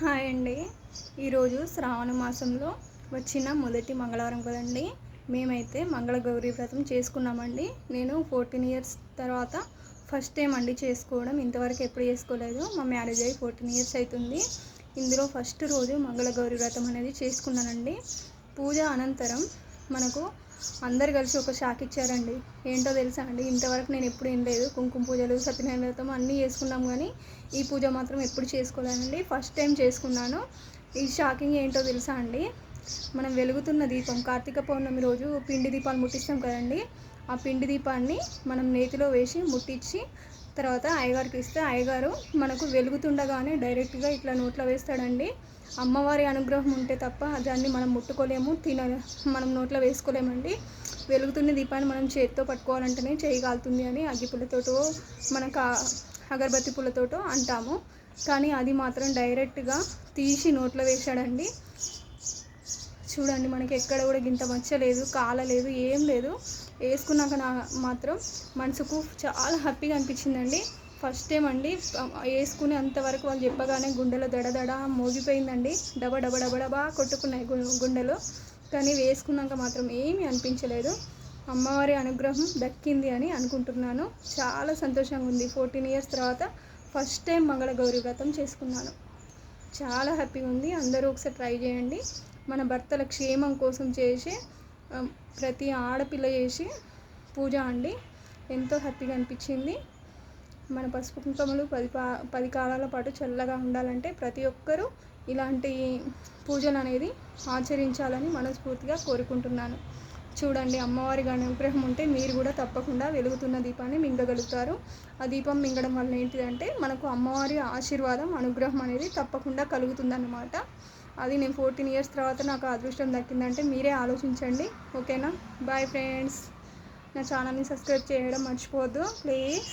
Hi అండి. ఈరోజు శ్రావణ మాసంలో వచ్చిన మొదటి మంగళవారం కదండి. మేమైతే మంగళగౌరి వ్రతం చేసుకున్నామండి. నేను ఫోర్టీన్ ఇయర్స్ తర్వాత ఫస్ట్ టైం అండి చేసుకోవడం. ఇంతవరకు ఎప్పుడు చేసుకోలేదు. మా మ్యారేజ్ అయ్యి ఫోర్టీన్ ఇయర్స్ అవుతుంది ఇందులో ఫస్ట్ రోజు మంగళగౌరి వ్రతం అనేది చేసుకున్నానండి. పూజ అనంతరం మనకు అందరు కలిసి ఒక షాక్ ఇచ్చారండి. ఏంటో తెలుసా అండి? ఇంతవరకు నేను ఎప్పుడు ఏం లేదు. కుంకుమ పూజలు సత్యనారాయణ అన్నీ చేసుకున్నాం కానీ ఈ పూజ మాత్రం ఎప్పుడు చేసుకోలేదండి. ఫస్ట్ టైం చేసుకున్నాను. ఈ షాకింగ్ ఏంటో తెలుసా అండి? మనం వెలుగుతున్న దీపం కార్తీక పౌర్ణమి రోజు పిండి దీపాలు ముట్టిస్తాం కదండి. ఆ పిండి దీపాన్ని మనం నేతిలో వేసి ముట్టించి తర్వాత అయ్యగారికి ఇస్తే అయ్యగారు మనకు వెలుగుతుండగానే డైరెక్ట్గా ఇట్లా నోట్లో వేస్తాడండి. అమ్మవారి అనుగ్రహం ఉంటే తప్ప దాన్ని మనం ముట్టుకోలేము తిన మనం నోట్లో వేసుకోలేమండి. వెలుగుతున్న దీపాన్ని మనం చేతితో పట్టుకోవాలంటేనే చేయగలుగుతుంది కాలుతుంది అని అగ్గిపుల్లతోటో మనకు అగరబత్తి పుల్లతోటో అంటాము. కానీ అది మాత్రం డైరెక్ట్గా తీసి నోట్లో వేశాడండి. చూడండి మనకి ఎక్కడ కూడా గింత మచ్చలేదు కాలలేదు ఏం లేదు. వేసుకున్నాక నా మాత్రం మనసుకు చాలా హ్యాపీగా అనిపించిందండి. ఫస్ట్ టైం అండి వేసుకునే అంతవరకు వాళ్ళు చెప్పగానే గుండెలో దడదడ మోగిపోయిందండి. డబ డబ డబ డబా కొట్టుకున్నాయి గుండెలో. కానీ వేసుకున్నాక మాత్రం ఏమీ అనిపించలేదు. అమ్మవారి అనుగ్రహం దక్కింది అని అనుకుంటున్నాను. చాలా సంతోషంగా ఉంది. ఫోర్టీన్ ఇయర్స్ తర్వాత ఫస్ట్ టైం మంగళగౌరి వ్రతం చేసుకున్నాను. చాలా హ్యాపీగా ఉంది. అందరూ ఒకసారి ట్రై చేయండి. మన భర్తల క్షేమం కోసం చేసి ప్రతి ఆడపిల్ల చేసి పూజ అండి. ఎంతో హ్యాపీగా అనిపించింది. మన పసుపు కుంకుమలు పది పా పది కాలాల పాటు చల్లగా ఉండాలంటే ప్రతి ఒక్కరూ ఇలాంటి పూజలు అనేది ఆచరించాలని మనస్ఫూర్తిగా కోరుకుంటున్నాను. చూడండి అమ్మవారి అనుగ్రహం ఉంటే మీరు కూడా తప్పకుండా వెలుగుతున్న దీపాన్ని మింగగలుగుతారు. ఆ దీపం మింగడం వల్ల ఏంటిదంటే మనకు అమ్మవారి ఆశీర్వాదం అనుగ్రహం అనేది తప్పకుండా కలుగుతుందన్నమాట. అది నేను ఫోర్టీన్ ఇయర్స్ తర్వాత నాకు అదృష్టం దక్కిందంటే మీరే ఆలోచించండి ఓకేనా? బాయ్ ఫ్రెండ్స్ నా ఛానల్ని సబ్స్క్రైబ్ చేయడం మర్చిపోవద్దు ప్లీజ్.